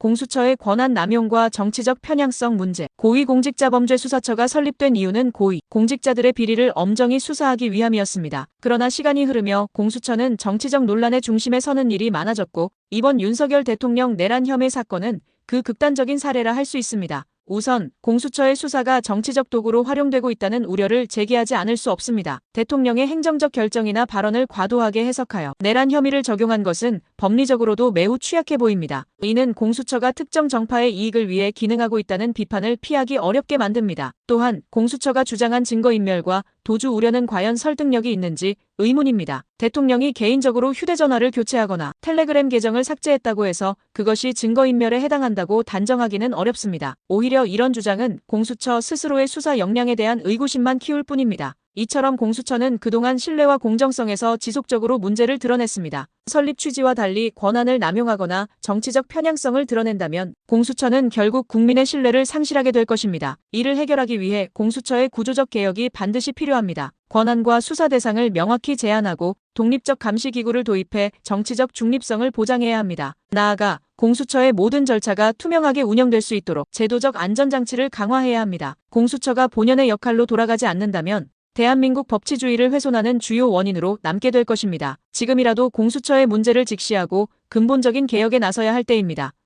공수처의 권한 남용과 정치적 편향성 문제. 고위공직자범죄수사처가 설립된 이유는 고위 공직자들의 비리를 엄정히 수사하기 위함이었습니다. 그러나 시간이 흐르며 공수처는 정치적 논란의 중심에 서는 일이 많아졌고 이번 윤석열 대통령 내란 혐의 사건은 그 극단적인 사례라 할 수 있습니다. 우선 공수처의 수사가 정치적 도구로 활용되고 있다는 우려를 제기하지 않을 수 없습니다. 대통령의 행정적 결정이나 발언을 과도하게 해석하여 내란 혐의를 적용한 것은 법리적으로도 매우 취약해 보입니다. 이는 공수처가 특정 정파의 이익을 위해 기능하고 있다는 비판을 피하기 어렵게 만듭니다. 또한 공수처가 주장한 증거인멸과 도주 우려는 과연 설득력이 있는지 의문입니다. 대통령이 개인적으로 휴대전화를 교체하거나 텔레그램 계정을 삭제했다고 해서 그것이 증거인멸에 해당한다고 단정하기는 어렵습니다. 오히려 이런 주장은 공수처 스스로의 수사 역량에 대한 의구심만 키울 뿐입니다. 이처럼 공수처는 그동안 신뢰와 공정성에서 지속적으로 문제를 드러냈습니다. 설립 취지와 달리 권한을 남용하거나 정치적 편향성을 드러낸다면 공수처는 결국 국민의 신뢰를 상실하게 될 것입니다. 이를 해결하기 위해 공수처의 구조적 개혁이 반드시 필요합니다. 권한과 수사 대상을 명확히 제한하고 독립적 감시기구를 도입해 정치적 중립성을 보장해야 합니다. 나아가 공수처의 모든 절차가 투명하게 운영될 수 있도록 제도적 안전장치를 강화해야 합니다. 공수처가 본연의 역할로 돌아가지 않는다면 대한민국 법치주의를 훼손하는 주요 원인으로 남게 될 것입니다. 지금이라도 공수처의 문제를 직시하고 근본적인 개혁에 나서야 할 때입니다.